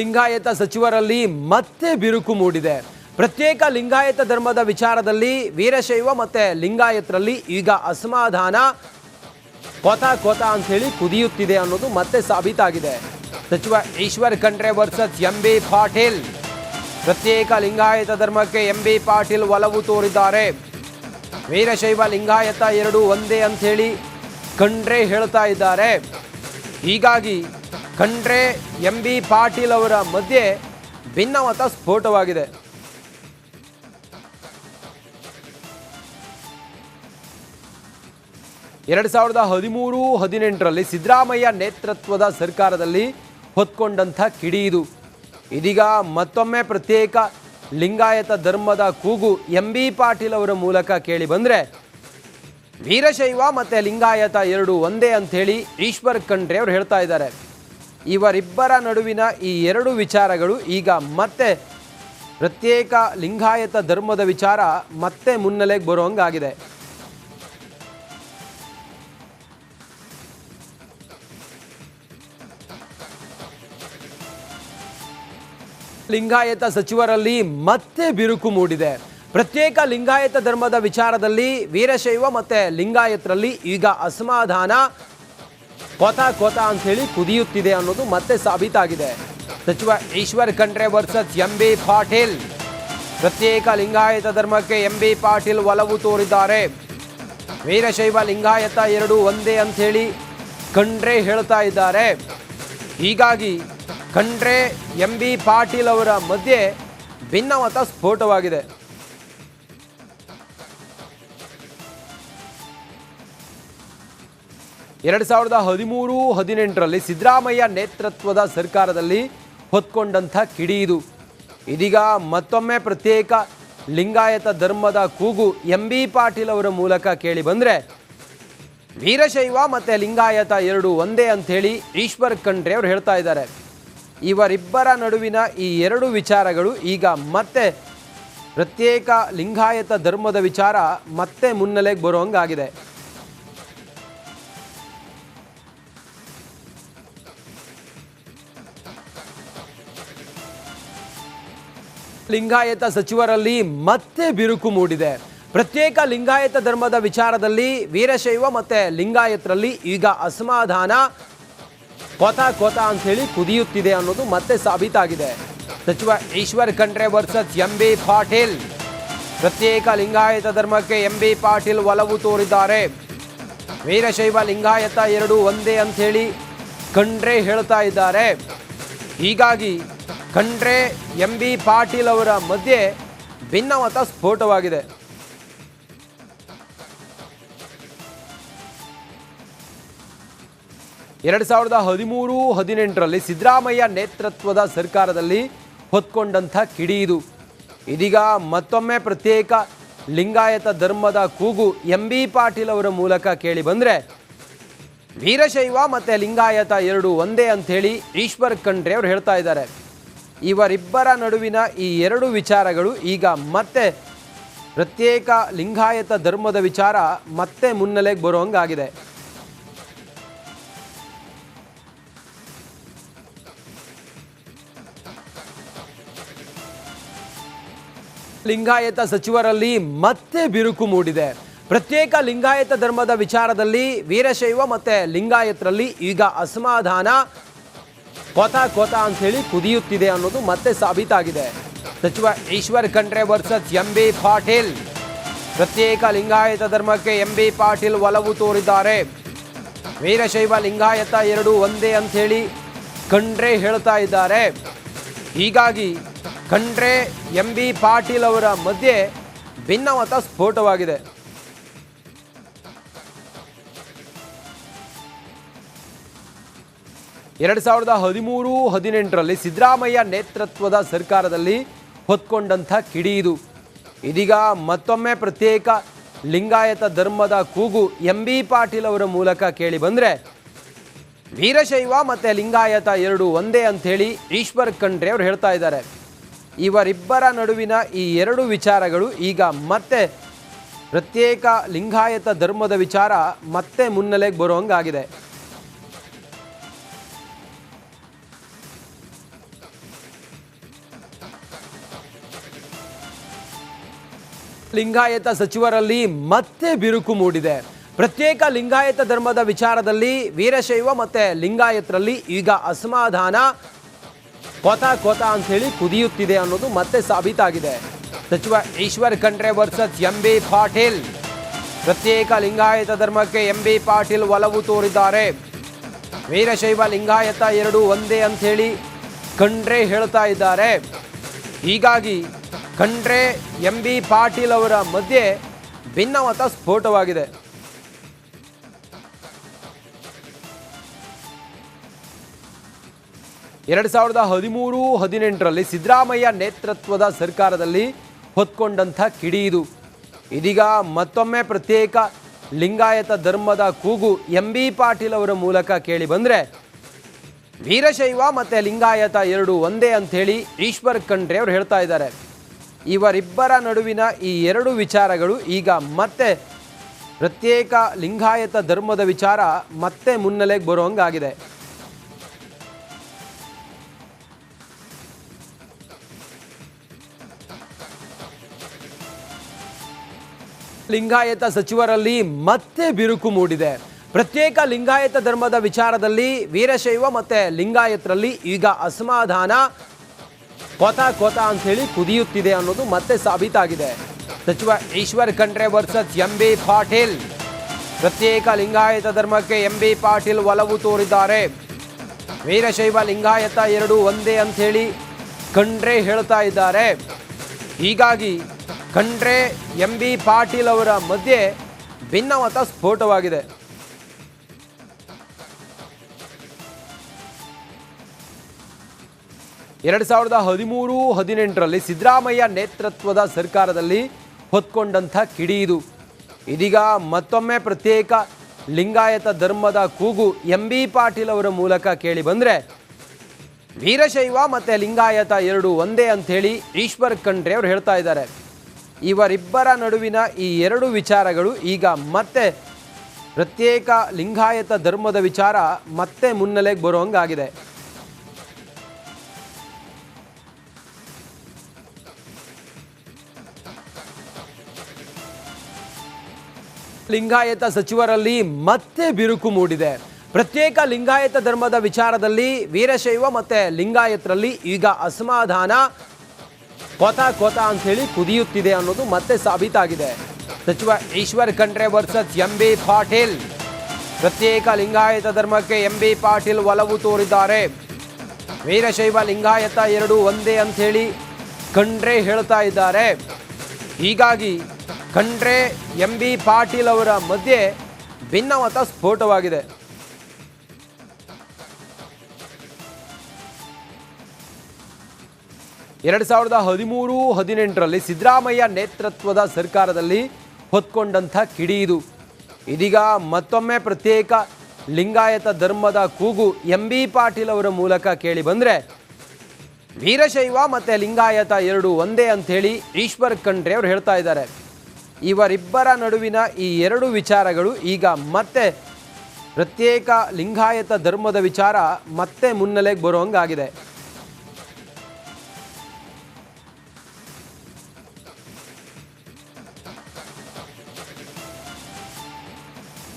ಲಿಂಗಾಯತ ಸಚಿವರಲ್ಲಿ ಮತ್ತೆ ಬಿರುಕು ಮೂಡಿದೆ. ಪ್ರತ್ಯೇಕ ಲಿಂಗಾಯತ ಧರ್ಮದ ವಿಚಾರದಲ್ಲಿ ವೀರಶೈವ ಮತ್ತೆ ಲಿಂಗಾಯತರಲ್ಲಿ ಈಗ ಅಸಮಾಧಾನ. ಕೊತ ಕೊತ ಅಂತ ಹೇಳಿ ಕುದಿಯುತ್ತಿದೆ ಅನ್ನೋದು ಮತ್ತೆ ಸಾಬೀತಾಗಿದೆ. ಸಚಿವ Eshwar Khandre versus M B Patil. ಪ್ರತ್ಯೇಕ ಲಿಂಗಾಯತ ಧರ್ಮಕ್ಕೆ ಎಂ ಬಿ ಪಾಟೀಲ್ ಒಲವು ತೋರಿದ್ದಾರೆ. ವೀರಶೈವ ಲಿಂಗಾಯತ ಎರಡು ಒಂದೇ ಅಂತ ಹೇಳಿ ಖಂಡ್ರೆ ಹೇಳ್ತಾ ಇದ್ದಾರೆ. ಹೀಗಾಗಿ ಖಂಡ್ರೆ, ಎಂ ಬಿ ಪಾಟೀಲ್ ಅವರ ಮಧ್ಯೆ ಭಿನ್ನಮತ ಸ್ಫೋಟವಾಗಿದೆ. ಎರಡು ಸಾವಿರದ ಹದಿಮೂರು, ಹದಿನೆಂಟರಲ್ಲಿ ಸಿದ್ದರಾಮಯ್ಯ ನೇತೃತ್ವದ ಸರ್ಕಾರದಲ್ಲಿ ಹೊತ್ಕೊಂಡಂಥ ಕಿಡಿ ಇದು. ಇದೀಗ ಮತ್ತೊಮ್ಮೆ ಪ್ರತ್ಯೇಕ ಲಿಂಗಾಯತ ಧರ್ಮದ ಕೂಗು ಎಂ ಬಿ ಪಾಟೀಲ್ ಅವರ ಮೂಲಕ ಕೇಳಿ ಬಂದರೆ, ವೀರಶೈವ ಮತ್ತು ಲಿಂಗಾಯತ ಎರಡು ಒಂದೇ ಅಂಥೇಳಿ ಈಶ್ವರ್ ಖಂಡ್ರೆ ಅವರು ಹೇಳ್ತಾ ಇದ್ದಾರೆ. ಇವರಿಬ್ಬರ ನಡುವಿನ ಈ ಎರಡು ವಿಚಾರಗಳು ಈಗ ಮತ್ತೆ ಪ್ರತ್ಯೇಕ ಲಿಂಗಾಯತ ಧರ್ಮದ ವಿಚಾರ ಮತ್ತೆ ಮುನ್ನೆಲೆಗೆ ಬರುವಂಗಾಗಿದೆ. ಲಿಂಗಾಯತ ಸಚಿವರಲ್ಲಿ ಮತ್ತೆ ಬಿರುಕು ಮೂಡಿದೆ. ಪ್ರತ್ಯೇಕ ಲಿಂಗಾಯತ ಧರ್ಮದ ವಿಚಾರದಲ್ಲಿ ವೀರಶೈವ ಮತ್ತೆ ಲಿಂಗಾಯತರಲ್ಲಿ ಈಗ ಅಸಮಾಧಾನ. ಕೊತ ಕೊತ ಅಂತ ಹೇಳಿ ಕುದಿಯುತ್ತಿದೆ ಅನ್ನೋದು ಮತ್ತೆ ಸಾಬೀತಾಗಿದೆ. ಸಚಿವ Eshwar Khandre versus M B Patil. ಪ್ರತ್ಯೇಕ ಲಿಂಗಾಯತ ಧರ್ಮಕ್ಕೆ ಎಂ ಬಿ ಪಾಟೀಲ್ ಒಲವು ತೋರಿದ್ದಾರೆ. ವೀರಶೈವ ಲಿಂಗಾಯತ ಎರಡು ಒಂದೇ ಅಂತ ಹೇಳಿ ಖಂಡ್ರೆ ಹೇಳ್ತಾ ಇದ್ದಾರೆ. ಹೀಗಾಗಿ ಖಂಡ್ರೆ, ಎಂ ಬಿ ಪಾಟೀಲ್ ಅವರ ಮಧ್ಯೆ ಭಿನ್ನಮತ ಸ್ಫೋಟವಾಗಿದೆ. ಎರಡು ಸಾವಿರದ ಹದಿಮೂರು, ಹದಿನೆಂಟರಲ್ಲಿ ಸಿದ್ದರಾಮಯ್ಯ ನೇತೃತ್ವದ ಸರ್ಕಾರದಲ್ಲಿ ಹೊತ್ಕೊಂಡಂಥ ಕಿಡಿ ಇದು. ಇದೀಗ ಮತ್ತೊಮ್ಮೆ ಪ್ರತ್ಯೇಕ ಲಿಂಗಾಯತ ಧರ್ಮದ ಕೂಗು ಎಂ ಬಿ ಪಾಟೀಲ್ ಅವರ ಮೂಲಕ ಕೇಳಿ ಬಂದರೆ, ವೀರಶೈವ ಮತ್ತು ಲಿಂಗಾಯತ ಎರಡು ಒಂದೇ ಅಂಥೇಳಿ ಈಶ್ವರ್ ಖಂಡ್ರೆ ಅವರು ಹೇಳ್ತಾ ಇದ್ದಾರೆ. ಇವರಿಬ್ಬರ ನಡುವಿನ ಈ ಎರಡು ವಿಚಾರಗಳು ಈಗ ಮತ್ತೆ ಪ್ರತ್ಯೇಕ ಲಿಂಗಾಯತ ಧರ್ಮದ ವಿಚಾರ ಮತ್ತೆ ಮುನ್ನೆಲೆಗೆ ಬರುವಂಗಾಗಿದೆ. ಲಿಂಗಾಯತ ಸಚಿವರಲ್ಲಿ ಮತ್ತೆ ಬಿರುಕು ಮೂಡಿದೆ. ಪ್ರತ್ಯೇಕ ಲಿಂಗಾಯತ ಧರ್ಮದ ವಿಚಾರದಲ್ಲಿ ವೀರಶೈವ ಮತ್ತೆ ಲಿಂಗಾಯತರಲ್ಲಿ ಈಗ ಅಸಮಾಧಾನ. ಕೊತ ಕೊತ ಅಂತ ಹೇಳಿ ಕುದಿಯುತ್ತಿದೆ ಅನ್ನೋದು ಮತ್ತೆ ಸಾಬೀತಾಗಿದೆ. ಸಚಿವ Eshwar Khandre versus M B Patil. ಪ್ರತ್ಯೇಕ ಲಿಂಗಾಯತ ಧರ್ಮಕ್ಕೆ ಎಂ ಬಿ ಪಾಟೀಲ್ ಒಲವು ತೋರಿದ್ದಾರೆ. ವೀರಶೈವ ಲಿಂಗಾಯತ ಎರಡು ಒಂದೇ ಅಂತ ಹೇಳಿ ಖಂಡ್ರೆ ಹೇಳ್ತಾ ಇದ್ದಾರೆ. ಹೀಗಾಗಿ ಖಂಡ್ರೆ ಎಂ ಬಿ ಪಾಟೀಲ್ ಅವರ ಮಧ್ಯೆ ಭಿನ್ನಮತ ಸ್ಫೋಟವಾಗಿದೆ. ಎರಡು ಸಾವಿರದ ಹದಿಮೂರು ಹದಿನೆಂಟರಲ್ಲಿ ಸಿದ್ದರಾಮಯ್ಯ ನೇತೃತ್ವದ ಸರ್ಕಾರದಲ್ಲಿ ಹೊತ್ಕೊಂಡಂಥ ಕಿಡಿ ಇದು. ಇದೀಗ ಮತ್ತೊಮ್ಮೆ ಪ್ರತ್ಯೇಕ ಲಿಂಗಾಯತ ಧರ್ಮದ ಕೂಗು ಎಂ ಬಿ ಪಾಟೀಲ್ ಅವರ ಮೂಲಕ ಕೇಳಿ ಬಂದರೆ, ವೀರಶೈವ ಮತ್ತು ಲಿಂಗಾಯತ ಎರಡು ಒಂದೇ ಅಂಥೇಳಿ ಈಶ್ವರ್ ಖಂಡ್ರೆ ಅವರು ಹೇಳ್ತಾ ಇದ್ದಾರೆ. ಇವರಿಬ್ಬರ ನಡುವಿನ ಈ ಎರಡು ವಿಚಾರಗಳು ಈಗ ಮತ್ತೆ ಪ್ರತ್ಯೇಕ ಲಿಂಗಾಯತ ಧರ್ಮದ ವಿಚಾರ ಮತ್ತೆ ಮುನ್ನೆಲೆಗೆ ಬರುವಂಗಾಗಿದೆ. ಲಿಂಗಾಯತ ಸಚಿವರಲ್ಲಿ ಮತ್ತೆ ಬಿರುಕು ಮೂಡಿದೆ. ಪ್ರತ್ಯೇಕ ಲಿಂಗಾಯತ ಧರ್ಮದ ವಿಚಾರದಲ್ಲಿ ವೀರಶೈವ ಮತ್ತೆ ಲಿಂಗಾಯತರಲ್ಲಿ ಈಗ ಅಸಮಾಧಾನ. ಕೊತ ಕೊತ ಅಂತ ಹೇಳಿ ಕುದಿಯುತ್ತಿದೆ ಅನ್ನೋದು ಮತ್ತೆ ಸಾಬೀತಾಗಿದೆ. ಸಚಿವ Eshwar Khandre versus M B Patil. ಪ್ರತ್ಯೇಕ ಲಿಂಗಾಯತ ಧರ್ಮಕ್ಕೆ ಎಂ ಬಿ ಪಾಟೀಲ್ ಒಲವು ತೋರಿದ್ದಾರೆ. ವೀರಶೈವ ಲಿಂಗಾಯತ ಎರಡು ಒಂದೇ ಅಂತ ಹೇಳಿ ಖಂಡ್ರೆ ಹೇಳ್ತಾ ಇದ್ದಾರೆ. ಹೀಗಾಗಿ ಖಂಡ್ರೆ, ಎಂ ಬಿ ಪಾಟೀಲ್ ಅವರ ಮಧ್ಯೆ ಭಿನ್ನಮತ ಸ್ಫೋಟವಾಗಿದೆ. ಎರಡು ಸಾವಿರದ ಹದಿಮೂರು, ಹದಿನೆಂಟರಲ್ಲಿ ಸಿದ್ದರಾಮಯ್ಯ ನೇತೃತ್ವದ ಸರ್ಕಾರದಲ್ಲಿ ಹೊತ್ಕೊಂಡಂಥ ಕಿಡಿ ಇದು. ಇದೀಗ ಮತ್ತೊಮ್ಮೆ ಪ್ರತ್ಯೇಕ ಲಿಂಗಾಯತ ಧರ್ಮದ ಕೂಗು ಎಂ ಬಿ ಪಾಟೀಲ್ ಅವರ ಮೂಲಕ ಕೇಳಿ ಬಂದರೆ, ವೀರಶೈವ ಮತ್ತು ಲಿಂಗಾಯತ ಎರಡು ಒಂದೇ ಅಂಥೇಳಿ ಈಶ್ವರ್ ಖಂಡ್ರೆ ಅವರು ಹೇಳ್ತಾ ಇದ್ದಾರೆ. ಇವರಿಬ್ಬರ ನಡುವಿನ ಈ ಎರಡು ವಿಚಾರಗಳು ಈಗ ಮತ್ತೆ ಪ್ರತ್ಯೇಕ ಲಿಂಗಾಯತ ಧರ್ಮದ ವಿಚಾರ ಮತ್ತೆ ಮುನ್ನೆಲೆಗೆ ಬರುವಂಗಾಗಿದೆ. ಲಿಂಗಾಯತ ಸಚಿವರಲ್ಲಿ ಮತ್ತೆ ಬಿರುಕು ಮೂಡಿದೆ. ಪ್ರತ್ಯೇಕ ಲಿಂಗಾಯತ ಧರ್ಮದ ವಿಚಾರದಲ್ಲಿ ವೀರಶೈವ ಮತ್ತೆ ಲಿಂಗಾಯತರಲ್ಲಿ ಈಗ ಅಸಮಾಧಾನ. ಕೊತ ಕೊತ ಅಂತ ಹೇಳಿ ಕುದಿಯುತ್ತಿದೆ ಅನ್ನೋದು ಮತ್ತೆ ಸಾಬೀತಾಗಿದೆ. ಸಚಿವ Eshwar Khandre versus M B Patil. ಪ್ರತ್ಯೇಕ ಲಿಂಗಾಯತ ಧರ್ಮಕ್ಕೆ ಎಂ ಬಿ ಪಾಟೀಲ್ ಒಲವು ತೋರಿದ್ದಾರೆ. ವೀರಶೈವ ಲಿಂಗಾಯತ ಎರಡು ಒಂದೇ ಅಂತ ಹೇಳಿ ಖಂಡ್ರೆ ಹೇಳ್ತಾ ಇದ್ದಾರೆ. ಹೀಗಾಗಿ ಖಂಡ್ರೆ, ಎಂ ಬಿ ಪಾಟೀಲ್ ಅವರ ಮಧ್ಯೆ ಭಿನ್ನಮತ ಸ್ಫೋಟವಾಗಿದೆ. ಎರಡು ಸಾವಿರದ ಹದಿಮೂರು, ಹದಿನೆಂಟರಲ್ಲಿ ಸಿದ್ದರಾಮಯ್ಯ ನೇತೃತ್ವದ ಸರ್ಕಾರದಲ್ಲಿ ಹೊತ್ಕೊಂಡಂಥ ಕಿಡಿ ಇದು. ಇದೀಗ ಮತ್ತೊಮ್ಮೆ ಪ್ರತ್ಯೇಕ ಲಿಂಗಾಯತ ಧರ್ಮದ ಕೂಗು ಎಂ ಬಿ ಪಾಟೀಲ್ ಅವರ ಮೂಲಕ ಕೇಳಿ ಬಂದರೆ, ವೀರಶೈವ ಮತ್ತು ಲಿಂಗಾಯತ ಎರಡು ಒಂದೇ ಅಂಥೇಳಿ ಈಶ್ವರ್ ಖಂಡ್ರೆ ಅವರು ಹೇಳ್ತಾ ಇದ್ದಾರೆ. ಇವರಿಬ್ಬರ ನಡುವಿನ ಈ ಎರಡು ವಿಚಾರಗಳು ಈಗ ಮತ್ತೆ ಪ್ರತ್ಯೇಕ ಲಿಂಗಾಯತ ಧರ್ಮದ ವಿಚಾರ ಮತ್ತೆ ಮುನ್ನೆಲೆಗೆ ಬರುವಂಗಾಗಿದೆ. ಲಿಂಗಾಯತ ಸಚಿವರಲ್ಲಿ ಮತ್ತೆ ಬಿರುಕು ಮೂಡಿದೆ. ಪ್ರತ್ಯೇಕ ಲಿಂಗಾಯತ ಧರ್ಮದ ವಿಚಾರದಲ್ಲಿ ವೀರಶೈವ ಮತ್ತೆ ಲಿಂಗಾಯತರಲ್ಲಿ ಈಗ ಅಸಮಾಧಾನ. ಕೊತ ಕೊತ ಅಂತ ಹೇಳಿ ಕುದಿಯುತ್ತಿದೆ ಅನ್ನೋದು ಮತ್ತೆ ಸಾಬೀತಾಗಿದೆ. ಸಚಿವ Eshwar Khandre versus M B Patil. ಪ್ರತ್ಯೇಕ ಲಿಂಗಾಯತ ಧರ್ಮಕ್ಕೆ ಎಂ ಬಿ ಪಾಟೀಲ್ ಒಲವು ತೋರಿದ್ದಾರೆ. ವೀರಶೈವ ಲಿಂಗಾಯತ ಎರಡು ಒಂದೇ ಅಂತ ಹೇಳಿ ಖಂಡ್ರೆ ಹೇಳ್ತಾ ಇದ್ದಾರೆ. ಹೀಗಾಗಿ ಖಂಡ್ರೆ, ಎಂ ಬಿ ಪಾಟೀಲ್ ಅವರ ಮಧ್ಯೆ ಭಿನ್ನಮತ ಸ್ಫೋಟವಾಗಿದೆ. ಎರಡು ಸಾವಿರದ ಹದಿಮೂರು ಹದಿನೆಂಟರಲ್ಲಿ ಸಿದ್ದರಾಮಯ್ಯ ನೇತೃತ್ವದ ಸರ್ಕಾರದಲ್ಲಿ ಹೊತ್ಕೊಂಡಂಥ ಕಿಡಿ ಇದು. ಇದೀಗ ಮತ್ತೊಮ್ಮೆ ಪ್ರತ್ಯೇಕ ಲಿಂಗಾಯತ ಧರ್ಮದ ಕೂಗು ಎಂ ಬಿ ಪಾಟೀಲ್ ಅವರ ಮೂಲಕ ಕೇಳಿ ಬಂದರೆ, ವೀರಶೈವ ಮತ್ತು ಲಿಂಗಾಯತ ಎರಡು ಒಂದೇ ಅಂಥೇಳಿ ಈಶ್ವರ್ ಖಂಡ್ರೆ ಅವರು ಹೇಳ್ತಾ ಇದ್ದಾರೆ. ಇವರಿಬ್ಬರ ನಡುವಿನ ಈ ಎರಡು ವಿಚಾರಗಳು ಈಗ ಮತ್ತೆ ಪ್ರತ್ಯೇಕ ಲಿಂಗಾಯತ ಧರ್ಮದ ವಿಚಾರ ಮತ್ತೆ ಮುನ್ನೆಲೆಗೆ ಬರುವಂಗಾಗಿದೆ. ಲಿಂಗಾಯತ ಸಚಿವರಲ್ಲಿ ಮತ್ತೆ ಬಿರುಕು ಮೂಡಿದೆ. ಪ್ರತ್ಯೇಕ ಲಿಂಗಾಯತ ಧರ್ಮದ ವಿಚಾರದಲ್ಲಿ ವೀರಶೈವ ಮತ್ತೆ ಲಿಂಗಾಯತರಲ್ಲಿ ಈಗ ಅಸಮಾಧಾನ. ಕೊತ ಕೊತ ಅಂತ ಹೇಳಿ ಕುದಿಯುತ್ತಿದೆ ಅನ್ನೋದು ಮತ್ತೆ ಸಾಬೀತಾಗಿದೆ. ಸಚಿವ Eshwar Khandre versus M B Patil. ಪ್ರತ್ಯೇಕ ಲಿಂಗಾಯತ ಧರ್ಮಕ್ಕೆ ಎಂ ಬಿ ಪಾಟೀಲ್ ಒಲವು ತೋರಿದ್ದಾರೆ. ವೀರಶೈವ ಲಿಂಗಾಯತ ಎರಡು ಒಂದೇ ಅಂತ ಹೇಳಿ ಖಂಡ್ರೆ ಹೇಳ್ತಾ ಇದ್ದಾರೆ. ಹೀಗಾಗಿ ಖಂಡ್ರೆ ಎಂ ಬಿ ಪಾಟೀಲ್ ಅವರ ಮಧ್ಯೆ ಭಿನ್ನಮತ ಸ್ಫೋಟವಾಗಿದೆ. ಎರಡು ಸಾವಿರದ ಹದಿಮೂರು, ಹದಿನೆಂಟರಲ್ಲಿ ಸಿದ್ದರಾಮಯ್ಯ ನೇತೃತ್ವದ ಸರ್ಕಾರದಲ್ಲಿ ಹೊತ್ಕೊಂಡಂಥ ಕಿಡಿ ಇದು. ಇದೀಗ ಮತ್ತೊಮ್ಮೆ ಪ್ರತ್ಯೇಕ ಲಿಂಗಾಯತ ಧರ್ಮದ ಕೂಗು ಎಂ ಬಿ ಪಾಟೀಲ್ ಅವರ ಮೂಲಕ ಕೇಳಿ ಬಂದರೆ, ವೀರಶೈವ ಮತ್ತು ಲಿಂಗಾಯತ ಎರಡು ಒಂದೇ ಅಂಥೇಳಿ ಈಶ್ವರ್ ಖಂಡ್ರೆ ಅವರು ಹೇಳ್ತಾ ಇದ್ದಾರೆ. ಇವರಿಬ್ಬರ ನಡುವಿನ ಈ ಎರಡು ವಿಚಾರಗಳು ಈಗ ಮತ್ತೆ ಪ್ರತ್ಯೇಕ ಲಿಂಗಾಯತ ಧರ್ಮದ ವಿಚಾರ ಮತ್ತೆ ಮುನ್ನೆಲೆಗೆ ಬರುವಂಗಾಗಿದೆ.